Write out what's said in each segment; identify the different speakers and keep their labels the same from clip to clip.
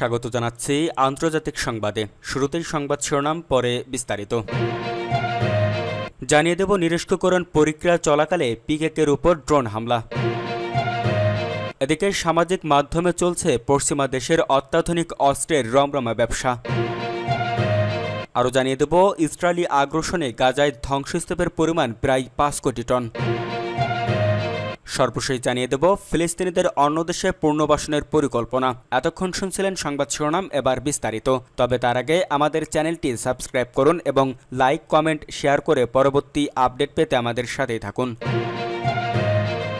Speaker 1: স্বাগত জানাচ্ছি আন্তর্জাতিক সংবাদে। শুরুতেই সংবাদ শিরোনাম, পরে বিস্তারিত। জানিয়ে দেব নিরস্করণ পরীক্ষা চলাকালে পিকেকের উপর ড্রোন হামলা। এদিকে সামাজিক মাধ্যমে চলছে পশ্চিমা দেশের অত্যাধুনিক অস্ত্রের রমরমা ব্যবসা। আরও জানিয়ে দেব, ইসরায়েলি আগ্রাসনে গাজায় ধ্বংসস্তূপের পরিমাণ প্রায় পাঁচ কোটি টন। সর্বশেষ জানিয়ে দেব, ফিলিস্তিনিদের অন্য দেশে পূর্ণবাসনের পরিকল্পনা। এতক্ষণ শুনছিলেন সংবাদ শিরোনাম, এবার বিস্তারিত। তবে তার আগে আমাদের চ্যানেলটি সাবস্ক্রাইব করুন এবং লাইক, কমেন্ট, শেয়ার করে পরবর্তী আপডেট পেতে আমাদের সাথেই থাকুন।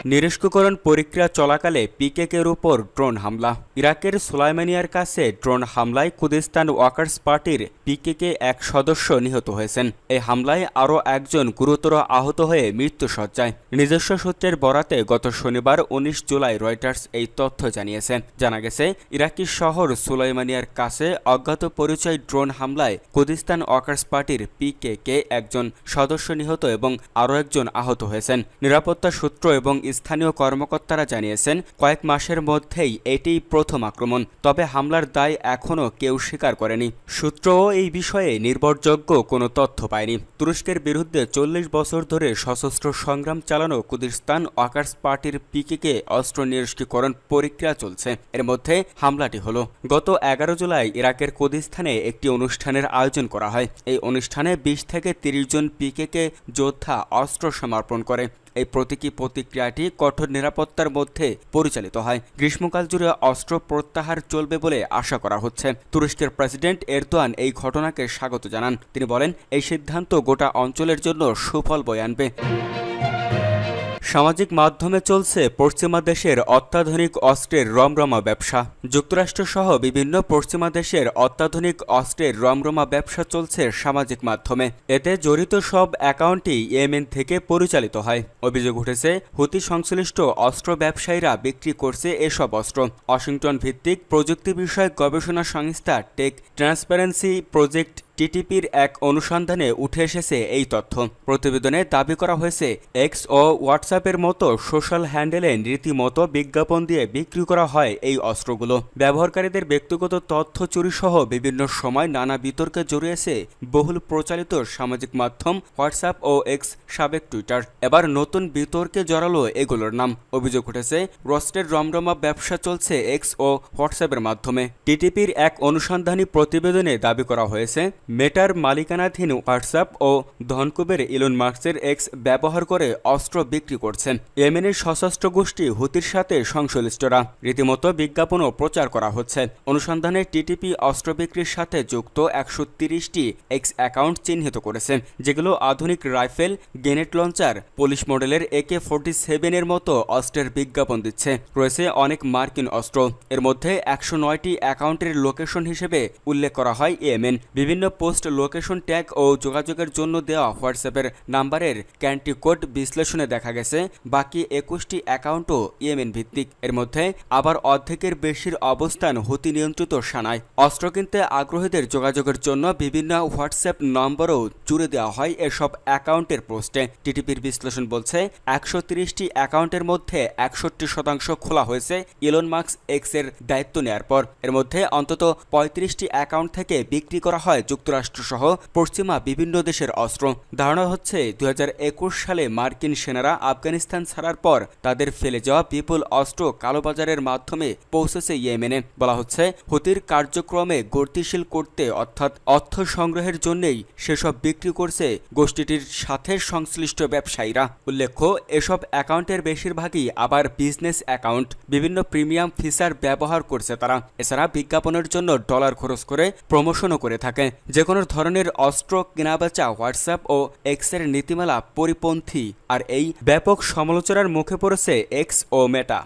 Speaker 1: নিরস্করণ প্রক্রিয়া চলাকালে পিকেকের উপর ড্রোন হামলা। ইরাকের সুলাইমানিয়ার কাছে ড্রোন হামলায় কুদিস্তান ওয়াকার্স পার্টির পিকেকে এক সদস্য নিহত হয়েছেন। এই হামলায় আরও একজন গুরুতর আহত হয়ে মৃত্যুসজ্জায় নিজস্ব সূত্রের বরাতে গত শনিবার উনিশ জুলাই রয়টার্স এই তথ্য জানিয়েছে। জানা গেছে, ইরাকি শহর সুলাইমানিয়ার কাছে অজ্ঞাত পরিচয় ড্রোন হামলায় কুদিস্তান ওয়াকার্স পার্টির পিকেকে একজন সদস্য নিহত এবং আরও একজন আহত হয়েছেন। নিরাপত্তা সূত্র এবং স্থানীয় কর্মকর্তারা জানিয়েছেন, কয়েক মাসের মধ্যেই এটিই প্রথম আক্রমণ, তবে হামলার দায় এখনও কেউ স্বীকার করেনি। সূত্রও এই বিষয়ে নির্ভরযোগ্য কোনো তথ্য পায়নি। তুরস্কের বিরুদ্ধে চল্লিশ বছর ধরে সশস্ত্র সংগ্রাম চালানো কুদিস্তান ওয়াকার্স পার্টির পিকেকে অস্ত্র নিরস্কীকরণ প্রক্রিয়া চলছে। এর মধ্যে হামলাটি হলো। গত এগারো জুলাই ইরাকের কুদিস্তানে একটি অনুষ্ঠানের আয়োজন করা হয়। এই অনুষ্ঠানে বিশ থেকে তিরিশ জন পিকেকে যোদ্ধা অস্ত্র সমর্পণ করে। এই প্রতীকী প্রতিক্রিয়াটি কঠোর নিরাপত্তার মধ্যে পরিচালিত হয়। গ্রীষ্মকাল জুড়ে অস্ত্র প্রত্যাহার চলবে বলে আশা করা হচ্ছে। তুরস্কের প্রেসিডেন্ট এরদোয়ান এই ঘটনাকে স্বাগত জানান। তিনি বলেন, এই সিদ্ধান্ত গোটা অঞ্চলের জন্য সুফল বয়ে আনবে। সামাজিক মাধ্যমে চলছে পশ্চিমা দেশের অত্যাধুনিক অস্ত্রের রমরমা ব্যবসা। যুক্তরাষ্ট্রসহ বিভিন্ন পশ্চিমা দেশের অত্যাধুনিক অস্ত্রের রমরমা ব্যবসা চলছে সামাজিক মাধ্যমে। এতে জড়িত সব অ্যাকাউন্টই ইয়েমেন থেকে পরিচালিত হয়। অভিযোগ উঠেছে, হুতি সংশ্লিষ্ট অস্ত্র ব্যবসায়ীরা বিক্রি করছে এসব অস্ত্র। ওয়াশিংটন ভিত্তিক প্রযুক্তি বিষয়ক গবেষণা সংস্থা টেক ট্রান্সপারেন্সি প্রজেক্ট টিটিপির এক অনুসন্ধানে উঠে এসেছে এই তথ্য। প্রতিবেদনে দাবি করা হয়েছে, এক্স ও হোয়াটসঅ্যাপের মতো সোশ্যাল হ্যান্ডেলে রীতিমতো বিজ্ঞাপন দিয়ে বিক্রি করা হয় এই অস্ত্রগুলো। ব্যবহারকারীদের ব্যক্তিগত তথ্য চুরি সহ বিভিন্ন সময় নানা বিতর্কে জড়িয়েছে বহুল প্রচালিত সামাজিক মাধ্যম হোয়াটসঅ্যাপ ও এক্স সাবেক টুইটার। এবার নতুন বিতর্কে জড়ালো এগুলোর নাম। অভিযোগ উঠেছে, রস্টের রমরমা ব্যবসা চলছে এক্স ও হোয়াটসঅ্যাপের মাধ্যমে। টিটিপির এক অনুসন্ধানী প্রতিবেদনে দাবি করা হয়েছে মেটার মালিকানাধীন হোয়াটসঅ্যাপ ও ধনকুবের ইলন মার্কসের এক্স ব্যবহার করে অস্ত্র বিক্রি করছেন। ইয়েমেনের সশস্ত্র গোষ্ঠী হুতির সাথে সংশ্লিষ্টরা। রীতিমতো বিজ্ঞাপনও প্রচার করা হচ্ছে। অনুসন্ধানে টিটিপি অস্ত্র বিক্রির সাথে যুক্ত একশো তিরিশটি এক্স অ্যাকাউন্ট চিহ্নিত করেছে যেগুলো আধুনিক রাইফেল, গ্রেনেড লঞ্চার, পুলিশ মডেলের একে ফোর্টি সেভেনের মতো অস্ত্রের বিজ্ঞাপন দিচ্ছে। রয়েছে অনেক মার্কিন অস্ত্র। এর মধ্যে একশো নয়টি অ্যাকাউন্টের লোকেশন হিসেবে উল্লেখ করা হয় ইয়েমেন। বিভিন্ন পোস্ট লোকেশন ট্যাগ ও যোগাযোগের জন্য দেওয়া হোয়াটসঅ্যাপের নাম্বারের ক্যান্টি কোড বিশ্লেষণে দেখা গেছে, বাকি একুশটি অ্যাকাউন্টও ইয়েমেন ভিত্তিক এর মধ্যে আবার অর্ধেকের বেশির অবস্থান হুতি নিয়ন্ত্রিত সানায় অস্ত্র কিনতে আগ্রহীদের যোগাযোগের জন্য বিভিন্ন হোয়াটসঅ্যাপ নম্বরও জুড়ে দেওয়া হয় এসব অ্যাকাউন্টের পোস্টে। টিটিপির বিশ্লেষণ বলছে, একশো তিরিশটি অ্যাকাউন্টের মধ্যে একষট্টি শতাংশ খোলা হয়েছে, ইলন মার্কস এক্সের দায়িত্ব নেয়ার পর। এর মধ্যে অন্তত পঁয়ত্রিশটি অ্যাকাউন্ট থেকে বিক্রি করা হয় যুক্তরাষ্ট্রসহ পশ্চিমা বিভিন্ন দেশের অস্ত্র। ধারণা হচ্ছে দু হাজার একুশ সালে মার্কিন সেনারা আফগানিস্তান ছাড়ার পর তাদের ফেলে যাওয়া বিপুল অস্ত্র কালোবাজারের মাধ্যমে পৌঁছেছে ইয়েমেনে। বলা হচ্ছে, হুতির কার্যক্রমে গতিশীল করতে অর্থাৎ অর্থ সংগ্রহের জন্যেই সেসব বিক্রি করছে গোষ্ঠীটির সাথে সংশ্লিষ্ট ব্যবসায়ীরা। উল্লেখ্য, এসব অ্যাকাউন্টের বেশিরভাগই আবার বিজনেস অ্যাকাউন্ট। বিভিন্ন প্রিমিয়াম ফিচার ব্যবহার করছে তারা। এছাড়া বিজ্ঞাপনের জন্য ডলার খরচ করে প্রমোশনও করে থাকে। যে কোনো ধরনের অস্ত্র কেনাবেচা হোয়াটসঅ্যাপ ও এক্সের নীতিমালা পরিপন্থী, আর এই ব্যাপক সমালোচনার মুখে পড়েছে এক্স ও মেটা।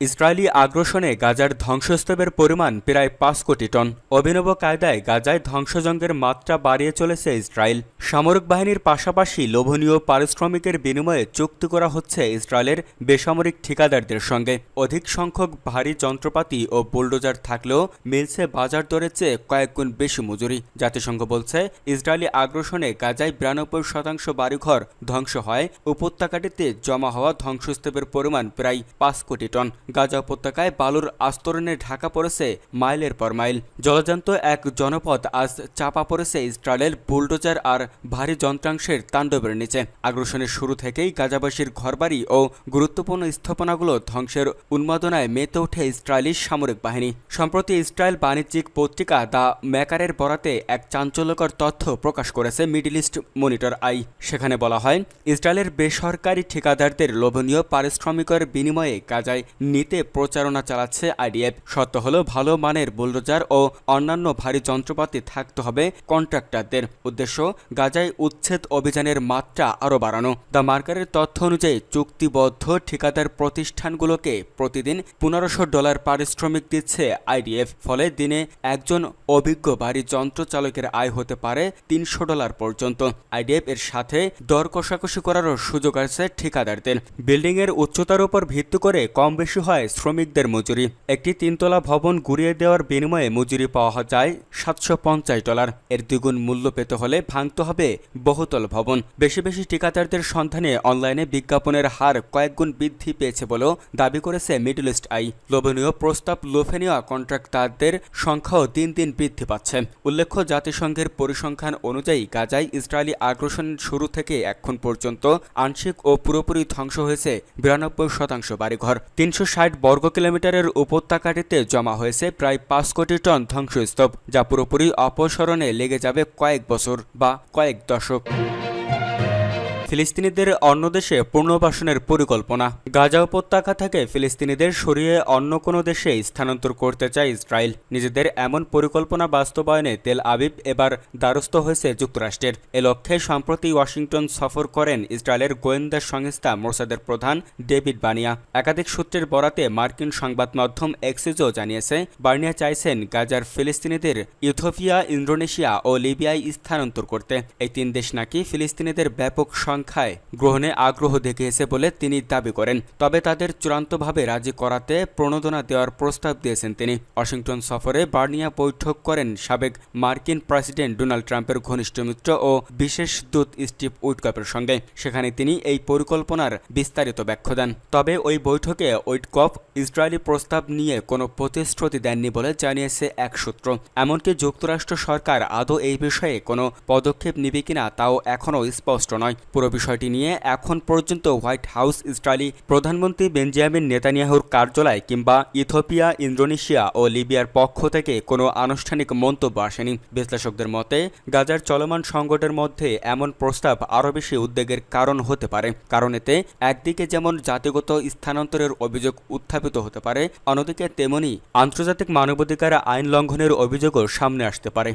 Speaker 1: ইসরায়েলি আগ্রাসনে গাজার ধ্বংসস্তূপের পরিমাণ প্রায় পাঁচ কোটি টন। অভিনব কায়দায় গাজায় ধ্বংসযজ্ঞের মাত্রা বাড়িয়ে চলেছে ইসরায়েল। সামরিক বাহিনীর পাশাপাশি লোভনীয় পারিশ্রমিকের বিনিময়ে চুক্তি করা হচ্ছে ইসরায়েলের বেসামরিক ঠিকাদারদের সঙ্গে। অধিক সংখ্যক ভারী যন্ত্রপাতি ও বুলডোজার থাকলেও মিলছে বাজার দরের চেয়ে কয়েক গুণ বেশি মজুরি। জাতিসংঘ বলছে, ইসরায়েলি আগ্রাসনে গাজায় বিরানব্বই শতাংশ বাড়িঘর ধ্বংস হয়। উপত্যকাটিতে জমা হওয়া ধ্বংসস্তূপের পরিমাণ প্রায় পাঁচ কোটি টন। গাজা উপত্যকায় বালুর আস্তরণে ঢাকা পড়েছে মাইলের পর মাইল। জলজান্ত এক জনপদ আজ চাপা পড়েছে ইসরায়েলের বুলডোজার আর ভারী যন্ত্রাংশের তাণ্ডবের নিচে। আগ্রাসনের শুরু থেকেই গাজাবাসীর ঘরবাড়ি ও গুরুত্বপূর্ণ স্থাপনাগুলো ধ্বংসের উন্মাদনায় মেতে ওঠে ইসরায়েলি সামরিক বাহিনী। সম্প্রতি ইসরায়েল বাণিজ্যিক পত্রিকা দ্য ম্যাকারের বরাতে এক চাঞ্চল্যকর তথ্য প্রকাশ করেছে মিডল ইস্ট মনিটর আই। সেখানে বলা হয়, ইসরায়েলের বেসরকারি ঠিকাদারদের লোভনীয় পারিশ্রমিকের বিনিময়ে গাজায় নিতে প্রচারণা চালাচ্ছে আইডিএফ। সত্য হলো, ভালো মানের বুলডোজার ও অন্যান্য ভারী যন্ত্রপাতি থাকতে হবে কন্ট্রাক্টরদের উদ্দেশ্য। গাজায় উচ্ছেদ অভিযানের মাত্রা আরও বাড়ানো। দ্য মার্কারের তথ্য অনুযায়ী, চুক্তিবদ্ধ ঠিকাদার প্রতিষ্ঠানগুলোকে প্রতিদিন পনেরোশো ডলার পারিশ্রমিক দিচ্ছে আইডিএফ। ফলে দিনে একজন অভিজ্ঞ ভারী যন্ত্র চালকের আয় হতে পারে তিনশো ডলার পর্যন্ত। আইডিএফ এর সাথে দর কষাকষি করারও সুযোগ আছে ঠিকাদারদের। বিল্ডিং এর উচ্চতার উপর ভিত্তি করে কম বেশি হয় শ্রমিকদের মজুরি। একটি তিনতলা ভবন গুড়িয়ে দেওয়ার বিনিময়ে মজুরি পাওয়া যায় সাতশো পঞ্চাশ ডলার। এর দ্বিগুণ মূল্য পেতে হলে ভাঙতে হবে বহুতল ভবন। বেশি বেশি ঠিকাদারদের সন্ধানে অনলাইনে বিজ্ঞাপনের হার কয়েকগুণ বৃদ্ধি পেয়েছে বলেও দাবি করেছে মিডল ইস্ট আই। লোভনীয় প্রস্তাব লোভে নেওয়া কন্ট্রাক্টারদের সংখ্যাও দিন দিন বৃদ্ধি পাচ্ছে। উল্লেখ্য, জাতিসংঘের পরিসংখ্যান অনুযায়ী গাজায় ইসরায়েলি আগ্রাসনের শুরু থেকে এখন পর্যন্ত আংশিক ও পুরোপুরি ধ্বংস হয়েছে বিরানব্বই শতাংশ বাড়িঘর। তিনশো ষাট বর্গ কিলোমিটারের উপত্যকাটিতে জমা হয়েছে প্রায় পাঁচ কোটি টন ধ্বংসস্তূপ, যা পুরোপুরি অপসরণে লেগে যাবে কয়েক বছর বা কয়েক দশক। ফিলিস্তিনিদের অন্য দেশে পুনর্বাসনের পরিকল্পনা। গাজা উপত্যকা থেকে ফিলিস্তিনিদের সরিয়ে অন্য কোনো দেশে স্থানান্তর করতে চায় ইসরায়েল। নিজেদের এমন পরিকল্পনা বাস্তবায়নে তেল আবিব এবার দ্বারস্থ হয়েছে যুক্তরাষ্ট্রের। এ লক্ষ্যে সম্প্রতি ওয়াশিংটন সফর করেন ইসরায়েলের গোয়েন্দা সংস্থা মোসাদের প্রধান ডেভিড বানিয়া। একাধিক সূত্রের বরাতে মার্কিন সংবাদ মাধ্যম এক্সিজও জানিয়েছে বার্নিয়া চাইছেন গাজার ফিলিস্তিনিদের ইথোপিয়া ইন্দোনেশিয়া ও লিবিয়ায় স্থানান্তর করতে। এই তিন দেশ নাকি ফিলিস্তিনিদের ব্যাপক সংখ্যায় গ্রহণে আগ্রহ দেখিয়েছে বলে তিনি দাবি করেন। তবে তাদের চূড়ান্তভাবে রাজি করাতে প্রণোদনা দেওয়ার প্রস্তাব দিয়েছেন তিনি। ওয়াশিংটন সফরে বার্নিয়া বৈঠক করেন সাবেক মার্কিন প্রেসিডেন্ট ডোনাল্ড ট্রাম্পের ঘনিষ্ঠ মিত্র ও বিশেষ দূত স্টিভ উইটকপের সঙ্গে। সেখানে তিনি এই পরিকল্পনার বিস্তারিত ব্যাখ্যা দেন। তবে ওই বৈঠকে উইটকপ ইসরায়েলি প্রস্তাব নিয়ে কোনো প্রতিশ্রুতি দেননি বলে জানিয়েছে এক সূত্র। এমনকি যুক্তরাষ্ট্র সরকার আদৌ এই বিষয়ে কোনো পদক্ষেপ নিবে কিনা তাও এখনও স্পষ্ট নয়। পুরো বিষয়টি নিয়ে এখন পর্যন্ত হোয়াইট হাউস ইসরায়েলি প্রধানমন্ত্রী বেঞ্জামিন নেতানিয়াহুর কার্যালয় কিংবা ইথোপিয়া ইন্দোনেশিয়া ও লিবিয়ার পক্ষ থেকে কোনো আনুষ্ঠানিক মন্তব্য আসেনি। বিশ্লেষকদের মতে, গাজার চলমান সংকটের মধ্যে এমন প্রস্তাব আরও বেশি উদ্বেগের কারণ হতে পারে। কারণ এতে একদিকে যেমন জাতিগত স্থানান্তরের অভিযোগ উত্থাপিত হতে পারে, অন্যদিকে তেমনি আন্তর্জাতিক মানবাধিকার আইন লঙ্ঘনের অভিযোগও সামনে আসতে পারে।